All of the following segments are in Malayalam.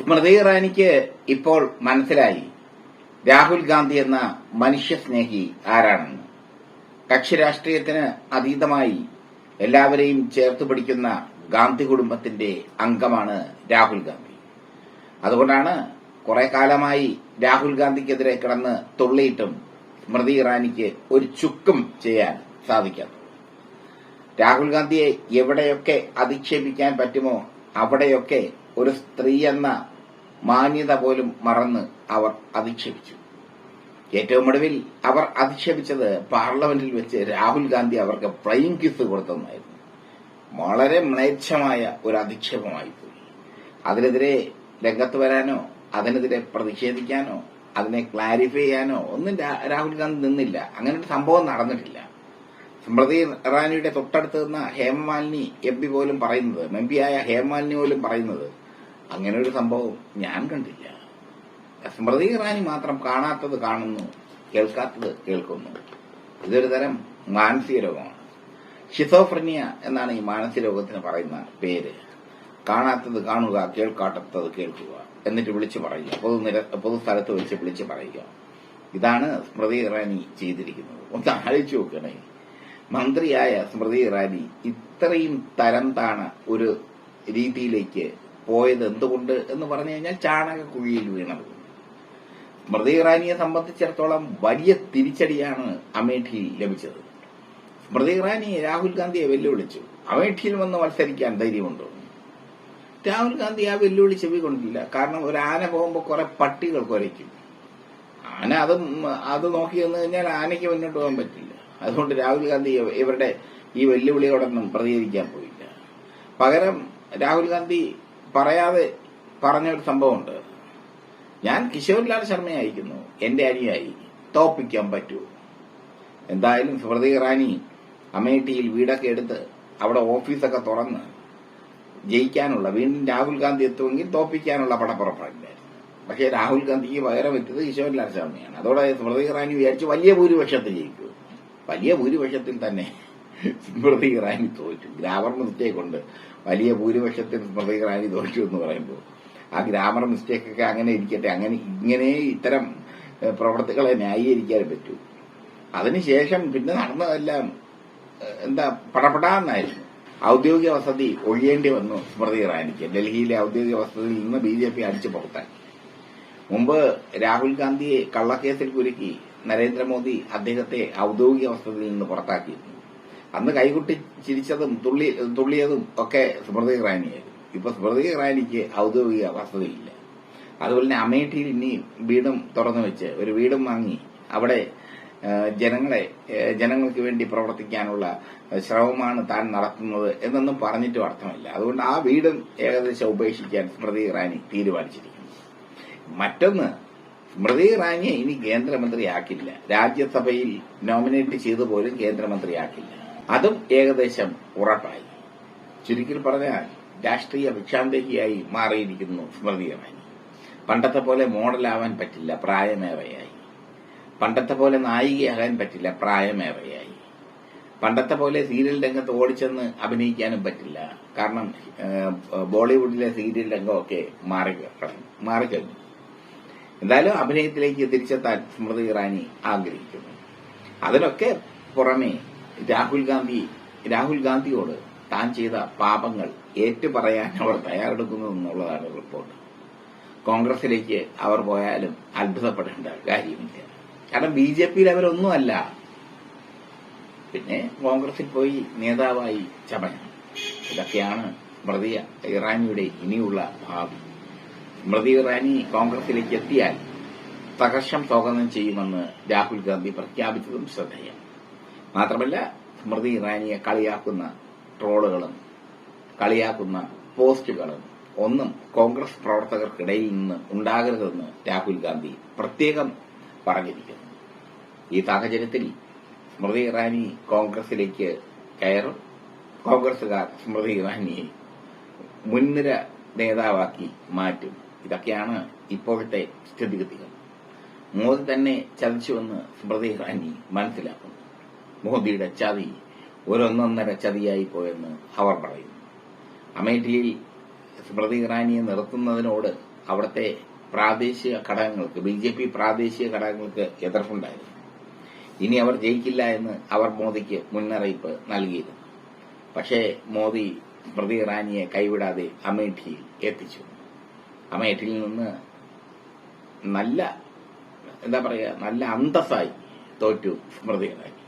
സ്മൃതി ഇറാനിക്ക് ഇപ്പോൾ മനസ്സിലായി. രാഹുൽ ഗാന്ധി എന്ന മനുഷ്യസ്നേഹി ആരാണെന്ന്. കക്ഷി രാഷ്ട്രീയത്തിന് അതീതമായി എല്ലാവരെയും ചേർത്ത് പിടിക്കുന്ന ഗാന്ധി കുടുംബത്തിന്റെ അംഗമാണ് രാഹുൽ ഗാന്ധി. അതുകൊണ്ടാണ് കുറെ കാലമായി രാഹുൽ ഗാന്ധിക്കെതിരെ കിടന്ന് തുള്ളിയിട്ടും സ്മൃതി ഇറാനിക്ക് ഒരു ചുക്കും ചെയ്യാൻ സാധിക്കാത്തത്. രാഹുൽ ഗാന്ധിയെ എവിടെയൊക്കെ അധിക്ഷേപിക്കാൻ പറ്റുമോ അവിടെയൊക്കെ ഒരു സ്ത്രീ എന്ന മാന്യത പോലും മറന്ന് അവർ അധിക്ഷേപിച്ചു. ഏറ്റവും ഒടുവിൽ അവർ അധിക്ഷേപിച്ചത് പാർലമെന്റിൽ വെച്ച് രാഹുൽ ഗാന്ധി അവർക്ക് ഫ്ലൈയിങ് കിസ് കൊടുത്തതായിരുന്നു വളരെ മ്ലേച്ഛമായ ഒരു അധിക്ഷേപമായിപ്പോയി അതിനെതിരെ രംഗത്ത് വരാനോ അതിനെതിരെ പ്രതിഷേധിക്കാനോ അതിനെ ക്ലാരിഫൈ ചെയ്യാനോ ഒന്നും രാഹുൽ ഗാന്ധി നിന്നില്ല. അങ്ങനെ ഒരു സംഭവം നടന്നിട്ടില്ല. സ്മൃതി ഇറാനിയുടെ തൊട്ടടുത്ത് നിന്ന ഹേമമാലിനി എം പി പോലും പറയുന്നത് എം പി ആയ ഹേമമാലിനി പോലും പറയുന്നത് അങ്ങനെ ഒരു സംഭവം ഞാൻ കണ്ടില്ല. സ്മൃതി ഇറാനി മാത്രം കാണാത്തത് കാണുന്നു കേൾക്കാത്തത് കേൾക്കുന്നു. ഇതൊരു തരം മാനസിക രോഗമാണ്. ഷിസോഫ്രനിയ എന്നാണ് ഈ മാനസിക രോഗത്തിന് പറയുന്ന പേര്. കാണാത്തത് കാണുക കേൾക്കാത്തത് കേൾക്കുക എന്നിട്ട് വിളിച്ചു പറയുക. പൊതു നിര പൊതു പൊതുസ്ഥലത്ത് വെച്ച് വിളിച്ചു പറയുക. ഇതാണ് സ്മൃതി ഇറാനി ചെയ്തിരിക്കുന്നത്. ഒന്ന് ആലോചിച്ച് നോക്കണേ. മന്ത്രിയായ സ്മൃതി ഇറാനി ഇത്രയും തരം താണ ഒരു രീതിയിലേക്ക് പോയത് എന്തുകൊണ്ട് എന്ന് പറഞ്ഞു കഴിഞ്ഞാൽ ചാണകക്കുഴിയിൽ വീണത്. സ്മൃതി ഇറാനിയെ സംബന്ധിച്ചിടത്തോളം വലിയ തിരിച്ചടിയാണ് അമേഠിയിൽ ലഭിച്ചത്. സ്മൃതി ഇറാനി രാഹുൽ ഗാന്ധിയെ വെല്ലുവിളിച്ചു. അമേഠിയിൽ വന്ന് മത്സരിക്കാൻ ധൈര്യമുണ്ടോ? രാഹുൽ ഗാന്ധി ആ വെല്ലുവിളി ചെവിക്കൊണ്ടില്ല കാരണം ഒരു ആന പോകുമ്പോൾ കുറെ പട്ടികൾ കുരയ്ക്കും. ആന അത് അത് നോക്കി വന്നു കഴിഞ്ഞാൽ ആനയ്ക്ക് മുന്നോട്ട് പോകാൻ പറ്റില്ല. അതുകൊണ്ട് രാഹുൽ ഗാന്ധി ഇവരുടെ ഈ വെല്ലുവിളിയോടൊന്നും പ്രതികരിക്കാൻ പോയില്ല. പകരം രാഹുൽ ഗാന്ധി പറയാതെ പറഞ്ഞ ഒരു സംഭവമുണ്ട്. ഞാൻ കിഷോർലാൽ ശർമ്മയെ അയക്കുന്നു എന്റെ അനിയായി തോപ്പിക്കാൻ പറ്റൂ. എന്തായാലും സ്മൃതി ഇറാനി അമേഠിയിൽ വീടൊക്കെ എടുത്ത് അവിടെ ഓഫീസൊക്കെ തുറന്ന് ജയിക്കാനുള്ള വീണ്ടും രാഹുൽ ഗാന്ധി എത്തുമെങ്കിൽ തോപ്പിക്കാനുള്ള പടപ്പുറപ്പാടില്ലായിരുന്നു. പക്ഷേ രാഹുൽ ഗാന്ധിക്ക് പകരം വെച്ചത് കിഷോർലാൽ ശർമ്മയാണ്. അതോടെ സ്മൃതി ഇറാനി വിചാരിച്ച് വലിയ ഭൂരിപക്ഷത്തിൽ ജയിക്കൂ. വലിയ ഭൂരിപക്ഷത്തിൽ തന്നെ സ്മൃതി ഇറാനി തോറ്റു. ഗ്രാമർ മിസ്റ്റേക്ക് ഉണ്ട്. വലിയ ഭൂരിപക്ഷത്തിൽ സ്മൃതി ഇറാനി തോറ്റു എന്ന് പറയുമ്പോൾ. ആ ഗ്രാമർ മിസ്റ്റേക്കൊക്കെ അങ്ങനെ ഇരിക്കട്ടെ. അങ്ങനെ ഇങ്ങനെ ഇത്തരം പ്രവർത്തികളെ ന്യായീകരിക്കാൻ പറ്റൂ. അതിനുശേഷം പിന്നെ നടന്നതെല്ലാം എന്താ പടപടാന്നായിരുന്നു. ഔദ്യോഗിക വസതി ഒഴിയേണ്ടി വന്നു സ്മൃതി ഇറാനിക്ക് ഡൽഹിയിലെ ഔദ്യോഗിക വസതിയിൽ നിന്ന് ബി ജെ പി അടിച്ചു പുറത്താക്കി മുമ്പ് രാഹുൽ ഗാന്ധിയെ കള്ളക്കേസിൽ കുരുക്കി നരേന്ദ്രമോദി അദ്ദേഹത്തെ ഔദ്യോഗിക വസതിയിൽ നിന്ന് പുറത്താക്കിയിരുന്നു. അന്ന് കൈകുട്ടി ചിരിച്ചതും തുള്ളി തുള്ളിയതും ഒക്കെ സ്മൃതി ഇറാനിയായിരുന്നു. ഇപ്പൊ സ്മൃതി ഇറാനിക്ക് ഔദ്യോഗിക വസതിയില്ല അതുപോലെ തന്നെ അമേഠിയിൽ ഇനി വീടും തുറന്നു വെച്ച് ഒരു വീടും വാങ്ങി അവിടെ ജനങ്ങളെ ജനങ്ങൾക്ക് വേണ്ടി പ്രവർത്തിക്കാനുള്ള ശ്രമമാണ് താൻ നടത്തുന്നത് എന്നൊന്നും പറഞ്ഞിട്ടും അർത്ഥമില്ല. അതുകൊണ്ട് ആ വീടും ഏകദേശം ഉപേക്ഷിക്കാൻ സ്മൃതി ഇറാനി തീരുമാനിച്ചിരിക്കുന്നു. മറ്റൊന്ന് സ്മൃതി ഇറാനിയെ ഇനി കേന്ദ്രമന്ത്രിയാക്കില്ല. രാജ്യസഭയിൽ നോമിനേറ്റ് ചെയ്തു പോലും കേന്ദ്രമന്ത്രിയാക്കില്ല. അതും ഏകദേശം ഉറപ്പായി. ചുരുക്കിൽ പറഞ്ഞാൽ രാഷ്ട്രീയ ഭിക്ഷാന്തേഹിയായി മാറിയിരിക്കുന്നു സ്മൃതി ഇറാനി. പണ്ടത്തെ പോലെ മോഡലാവാൻ പറ്റില്ല പ്രായമേറെയായി പണ്ടത്തെ പോലെ നായികയാകാൻ പറ്റില്ല പ്രായമേറെയായി പണ്ടത്തെ പോലെ സീരിയൽ രംഗത്ത് ഓടിച്ചെന്ന് അഭിനയിക്കാനും പറ്റില്ല. കാരണം ബോളിവുഡിലെ സീരിയൽ രംഗമൊക്കെ മാറി മാറിക്കഴിഞ്ഞു എന്തായാലും അഭിനയത്തിലേക്ക് തിരിച്ചെത്താൻ സ്മൃതി ഇറാനി ആഗ്രഹിക്കുന്നു. അതിനൊക്കെ പുറമെ രാഹുൽ ഗാന്ധി രാഹുൽ ഗാന്ധിയോട് താൻ ചെയ്ത പാപങ്ങൾ ഏറ്റുപറയാൻ അവർ തയ്യാറെടുക്കുന്നു എന്നുള്ളതാണ് റിപ്പോർട്ട്. കോൺഗ്രസിലേക്ക് അവർ പോയാലും അത്ഭുതപ്പെടേണ്ട കാര്യമില്ല. കാരണം ബി ജെ പിയിൽ അവരൊന്നുമല്ല. പിന്നെ കോൺഗ്രസിൽ പോയി നേതാവായി ചമഞ്ഞു ഇതൊക്കെയാണ് സ്മൃതി ഇറാനിയുടെ ഇനിയുള്ള ഭാവി. സ്മൃതി ഇറാനി കോൺഗ്രസിലേക്ക് എത്തിയാൽ തകർഷം സ്വാഗതം ചെയ്യുമെന്ന് രാഹുൽ ഗാന്ധി പ്രഖ്യാപിച്ചതും ശ്രദ്ധേയം. മാത്രമല്ല സ്മൃതി ഇറാനിയെ കളിയാക്കുന്ന ട്രോളുകളും കളിയാക്കുന്ന പോസ്റ്റുകളും ഒന്നും കോൺഗ്രസ് പ്രവർത്തകർക്കിടയിൽ നിന്ന് ഉണ്ടാകരുതെന്ന് രാഹുൽ ഗാന്ധി പ്രത്യേകം പറഞ്ഞിരിക്കുന്നു. ഈ സാഹചര്യത്തിൽ സ്മൃതി ഇറാനി കോൺഗ്രസിലേക്ക് കയറും. കോൺഗ്രസുകാർ സ്മൃതി ഇറാനിയെ മുൻനിര നേതാവാക്കി മാറ്റും. ഇതൊക്കെയാണ് ഇപ്പോഴത്തെ സ്ഥിതിഗതികൾ. മോദി തന്നെ ചതിച്ചുവെന്ന് സ്മൃതി ഇറാനി മനസ്സിലാക്കുന്നു. മോദിയുടെ ചതി ഒരൊന്നൊന്നര ചതിയായി പോയെന്ന് അവർ പറയുന്നു. അമേഠിയിൽ സ്മൃതി ഇറാനിയെ നിർത്തുന്നതിനോട് അവിടുത്തെ പ്രാദേശിക ഘടകങ്ങൾക്ക് ബി ജെ പി പ്രാദേശിക ഘടകങ്ങൾക്ക് എതിർപ്പുണ്ടായിരുന്നു. ഇനി അവർ ജയിക്കില്ല എന്ന് അവർ മോദിക്ക് മുന്നറിയിപ്പ് നൽകിയിരുന്നു. പക്ഷേ മോദി സ്മൃതി ഇറാനിയെ കൈവിടാതെ അമേഠിയിൽ എത്തിച്ചു. അമേഠിയിൽ നിന്ന് നല്ല എന്താ പറയുക നല്ല അന്തസ്സായി തോറ്റു സ്മൃതി ഇറാനി.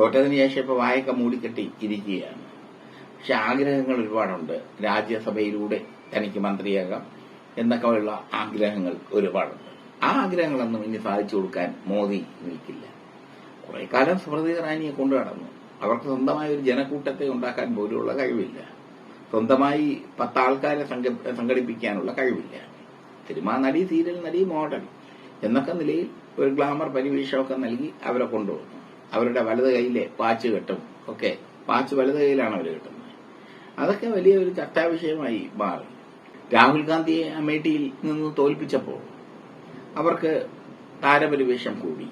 തോറ്റതിന് ശേഷം ഇപ്പൊ വായൊക്കെ മൂടിക്കെട്ടി ഇരിക്കുകയാണ്. പക്ഷെ ആഗ്രഹങ്ങൾ ഒരുപാടുണ്ട്. രാജ്യസഭയിലൂടെ തനിക്ക് മന്ത്രിയാകാം എന്നൊക്കെ ഉള്ള ആഗ്രഹങ്ങൾ ഒരുപാടുണ്ട്. ആ ആഗ്രഹങ്ങളൊന്നും ഇനി സാധിച്ചു കൊടുക്കാൻ മോദി നിൽക്കില്ല. കുറെ കാലം സ്മൃതി ഇറാനിയെ കൊണ്ടു നടന്നു. അവർക്ക് സ്വന്തമായ ഒരു ജനക്കൂട്ടത്തെ ഉണ്ടാക്കാൻ പോലുള്ള കഴിവില്ല. സ്വന്തമായി പത്താൾക്കാരെ സംഘ- സംഘടിപ്പിക്കാനുള്ള കഴിവില്ല. സിനിമാ നടി സീരിയൽ നടി മോഡൽ എന്നൊക്കെ നിലയിൽ ഒരു ഗ്ലാമർ പരിവേഷമൊക്കെ നൽകി അവരെ കൊണ്ടുവന്നു. അവരുടെ വലത് കൈയിലെ പാച്ച് കെട്ടും. ഒക്കെ പാച്ച് വലത് കൈയിലാണ് അവർ കെട്ടുന്നത്. അതൊക്കെ വലിയ ഒരു ചർച്ചാവിഷയമായി മാറി. രാഹുൽ ഗാന്ധിയെ അമേഠിയിൽ നിന്ന് തോൽപ്പിച്ചപ്പോൾ അവർക്ക് താരപരിവേഷം കൂടി.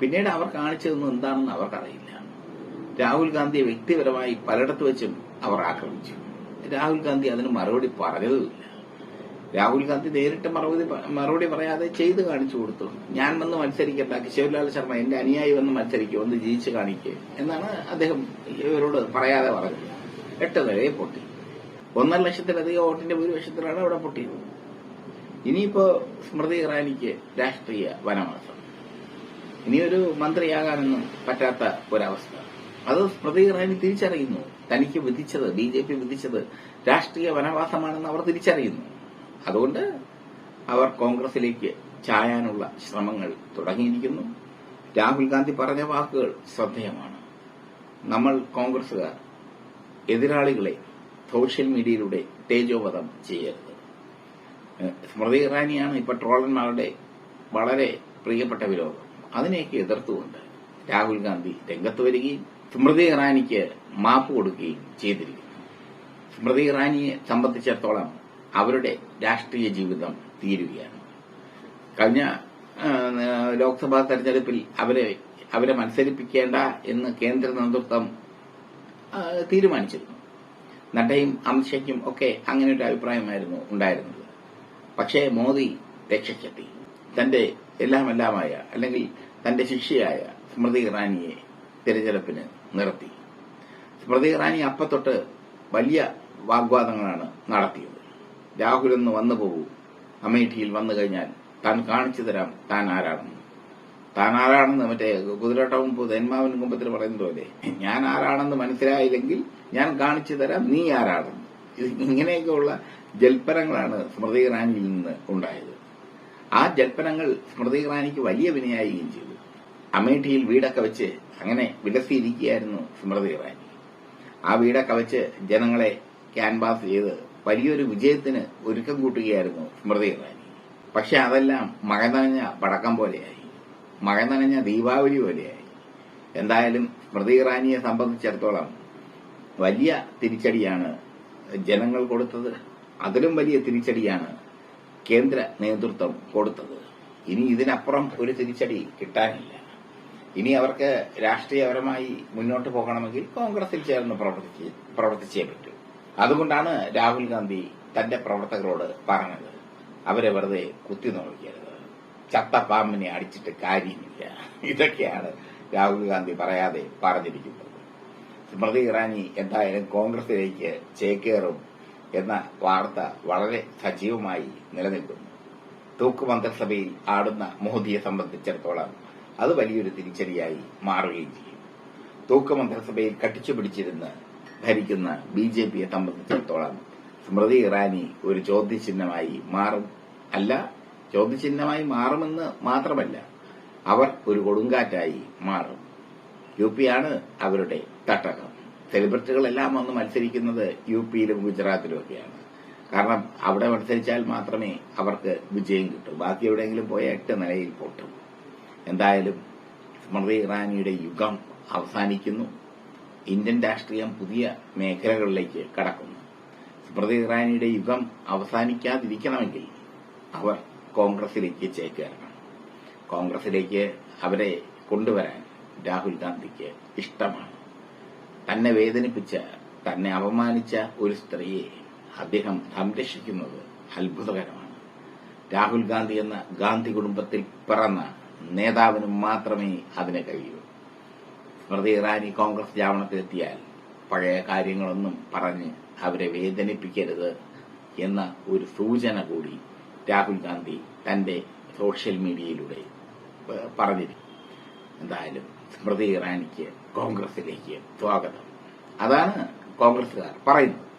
പിന്നീട് അവർ കാണിച്ചതൊന്നും എന്താണെന്ന് അവർക്കറിയില്ല. രാഹുൽ ഗാന്ധിയെ വ്യക്തിപരമായി പലയിടത്ത് വെച്ചും അവർ ആക്രമിച്ചു. രാഹുൽ ഗാന്ധി അതിന് മറുപടി പറഞ്ഞതുമില്ല. രാഹുൽ ഗാന്ധി നേരിട്ട് മറുപടി മറുപടി പറയാതെ ചെയ്ത് കാണിച്ചു കൊടുത്തു. ഞാൻ വന്ന് മത്സരിക്കണ്ട കിശോരിലാൽ ശർമ്മ എന്റെ അനുയായി വന്ന് മത്സരിക്കും ഒന്ന് ജയിച്ച് കാണിക്കുക എന്നാണ് അദ്ദേഹം ഇവരോട് പറയാതെ പറഞ്ഞത്. എട്ട് നിലയെ പൊട്ടി. ഒന്നര ലക്ഷത്തിലധികം വോട്ടിന്റെ ഭൂരിപക്ഷത്തിലാണ് അവിടെ പൊട്ടിയത് ഇനിയിപ്പോ സ്മൃതി ഇറാനിക്ക് രാഷ്ട്രീയ വനവാസം. ഇനിയൊരു മന്ത്രിയാകാനൊന്നും പറ്റാത്ത ഒരവസ്ഥ. അത് സ്മൃതി ഇറാനി തിരിച്ചറിയുന്നു. തനിക്ക് വിധിച്ചത് ബി ജെ പി വിധിച്ചത് രാഷ്ട്രീയ വനവാസമാണെന്ന് അവർ തിരിച്ചറിയുന്നു. അതുകൊണ്ട് അവർ കോൺഗ്രസിലേക്ക് ചായാനുള്ള ശ്രമങ്ങൾ തുടങ്ങിയിരിക്കുന്നു. രാഹുൽ ഗാന്ധി പറഞ്ഞ വാക്കുകൾ ശ്രദ്ധേയമാണ്. നമ്മൾ കോൺഗ്രസുകാർ എതിരാളികളെ സോഷ്യൽ മീഡിയയിലൂടെ തേജോവധം ചെയ്യരുത്. സ്മൃതി ഇറാനിയാണ് ഇപ്പോൾ ട്രോളന്മാരുടെ വളരെ പ്രിയപ്പെട്ട വിരോധം. അതിനെയൊക്കെ എതിർത്തുകൊണ്ട് രാഹുൽ ഗാന്ധി രംഗത്ത് വരികയും സ്മൃതി ഇറാനിക്ക് മാപ്പ് കൊടുക്കുകയും ചെയ്തിരിക്കുന്നു. സ്മൃതി ഇറാനിയെ സംബന്ധിച്ചിടത്തോളം അവരുടെ രാഷ്ട്രീയ ജീവിതം തീരുകയാണ്. കഴിഞ്ഞ ലോക്സഭാ തെരഞ്ഞെടുപ്പിൽ അവരെ അവരെ മത്സരിപ്പിക്കേണ്ട എന്ന് കേന്ദ്ര നേതൃത്വം തീരുമാനിച്ചിരുന്നു. നഡ്ഡയും അമിത്ഷയ്ക്കും ഒക്കെ അങ്ങനെ ഒരു അഭിപ്രായമായിരുന്നു ഉണ്ടായിരുന്നത്. പക്ഷേ മോദി രക്ഷയ്ക്കെത്തി തന്റെ എല്ലാമെല്ലാമായ അല്ലെങ്കിൽ തന്റെ ശിഷ്യയായ സ്മൃതി ഇറാനിയെ തിരഞ്ഞെടുപ്പിന് നിർത്തി. സ്മൃതി ഇറാനി അപ്പത്തൊട്ട് വലിയ വാഗ്വാദങ്ങളാണ് നടത്തിയത്. രാഹുൽ എന്ന് വന്നു പോകൂ. അമേഠിയിൽ വന്നു കഴിഞ്ഞാൽ താൻ കാണിച്ചു തരാം താൻ ആരാണെന്ന്. താൻ ആരാണെന്ന് മറ്റേ കുതിരട്ടവും തെന്മാവൻ കുമ്പത്തിൽ പറയുന്നത് പോലെ ഞാൻ ആരാണെന്ന് മനസ്സിലായില്ലെങ്കിൽ ഞാൻ കാണിച്ചു തരാം നീ ആരാണെന്ന്. ഇങ്ങനെയൊക്കെയുള്ള ജൽപ്പനങ്ങളാണ് സ്മൃതി നിന്ന് ഉണ്ടായത്. ആ ജൽപ്പനങ്ങൾ സ്മൃതി ഇറാനിക്ക് വലിയ വിനയായുകയും ചെയ്തു. അമേഠിയിൽ വീടൊക്കെ വെച്ച് അങ്ങനെ വിലസിയിരിക്കുകയായിരുന്നു സ്മൃതി ഇറാനി. ആ വീടൊക്കെ വെച്ച് ജനങ്ങളെ ക്യാൻവാസ് ചെയ്ത് വലിയൊരു വിജയത്തിന് ഒരുക്കം കൂട്ടുകയായിരുന്നു സ്മൃതി ഇറാനി. പക്ഷെ അതെല്ലാം മഴ നനഞ്ഞ പടക്കം പോലെയായി. മഴ നനഞ്ഞ ദീപാവലി പോലെയായി. എന്തായാലും സ്മൃതി ഇറാനിയെ സംബന്ധിച്ചിടത്തോളം വലിയ തിരിച്ചടിയാണ് ജനങ്ങൾ കൊടുത്തത്. അതിലും വലിയ തിരിച്ചടിയാണ് കേന്ദ്ര നേതൃത്വം കൊടുത്തത്. ഇനി ഇതിനപ്പുറം ഒരു തിരിച്ചടി കിട്ടാനില്ല. ഇനി അവർക്ക് രാഷ്ട്രീയപരമായി മുന്നോട്ട് പോകണമെങ്കിൽ കോൺഗ്രസിൽ ചേർന്ന് പ്രവർത്തിച്ച് പറ്റൂ. അതുകൊണ്ടാണ് രാഹുൽ ഗാന്ധി തന്റെ പ്രവർത്തകരോട് പറഞ്ഞത്. അവരെ വെറുതെ കുത്തി നോക്കിയത് ചത്ത പാമ്പിനെ അടിച്ചിട്ട് കാര്യമില്ല. ഇതൊക്കെയാണ് രാഹുൽ ഗാന്ധി പറയാതെ പറഞ്ഞിരിക്കുന്നത്. സ്മൃതി ഇറാനി എന്തായാലും കോൺഗ്രസിലേക്ക് ചേക്കേറും എന്ന വാർത്ത വളരെ സജീവമായി നിലനിൽക്കുന്നു. തൂക്ക് മന്ത്രിസഭയിൽ ആടുന്ന മോദിയെ സംബന്ധിച്ചിടത്തോളം അത് വലിയൊരു തിരിച്ചടിയായി മാറുകയും ചെയ്യും. തൂക്ക് മന്ത്രിസഭയിൽ കട്ടിച്ചു പിടിച്ചിരുന്ന് ഭരിക്കുന്ന ബി ജെ പിയെ സംബന്ധിച്ചിടത്തോളം സ്മൃതി ഇറാനി ഒരു ചോദ്യചിഹ്നമായി മാറും അല്ല ചോദ്യചിഹ്നമായി മാറുമെന്ന് മാത്രമല്ല അവർ ഒരു കൊടുങ്കാറ്റായി മാറും. യു ആണ് അവരുടെ തട്ടകം. സെലിബ്രിറ്റികളെല്ലാം വന്ന് മത്സരിക്കുന്നത് യു പിയിലും ഗുജറാത്തിലും ഒക്കെയാണ് കാരണം അവിടെ മത്സരിച്ചാൽ മാത്രമേ അവർക്ക് വിജയം കിട്ടൂ. ബാക്കി എവിടെയെങ്കിലും പോയ എട്ട് നിലയിൽ പൊട്ടും. എന്തായാലും സ്മൃതി ഇറാനിയുടെ യുഗം അവസാനിക്കുന്നു. ഇന്ത്യൻ രാഷ്ട്രീയം പുതിയ മേഖലകളിലേക്ക് കടക്കുന്നു. സ്മൃതി ഇറാനിയുടെ യുഗം അവസാനിക്കാതിരിക്കണമെങ്കിൽ അവർ കോൺഗ്രസിലേക്ക് ചേക്കേറണം. കോൺഗ്രസിലേക്ക് അവരെ കൊണ്ടുവരാൻ രാഹുൽ ഗാന്ധിക്ക് ഇഷ്ടമാണ്. തന്നെ വേദനിപ്പിച്ച തന്നെ അപമാനിച്ച ഒരു സ്ത്രീയെ അദ്ദേഹം സംരക്ഷിക്കുന്നത് അത്ഭുതകരമാണ്. രാഹുൽ ഗാന്ധി എന്ന ഗാന്ധി കുടുംബത്തിൽ പിറന്ന നേതാവിന് മാത്രമേ അതിന് കഴിയൂ. സ്മൃതി ഇറാനി കോൺഗ്രസ് ജാവണത്തിലെത്തിയാൽ പഴയ കാര്യങ്ങളൊന്നും പറഞ്ഞ് അവരെ വേദനിപ്പിക്കരുത് എന്ന ഒരു സൂചന കൂടി രാഹുൽ ഗാന്ധി തന്റെ സോഷ്യൽ മീഡിയയിലൂടെ പറഞ്ഞിരിക്കും എന്തായാലും സ്മൃതി ഇറാനിക്ക് കോൺഗ്രസിലേക്ക് സ്വാഗതം. അതാണ് കോൺഗ്രസുകാർ പറയുന്നത്.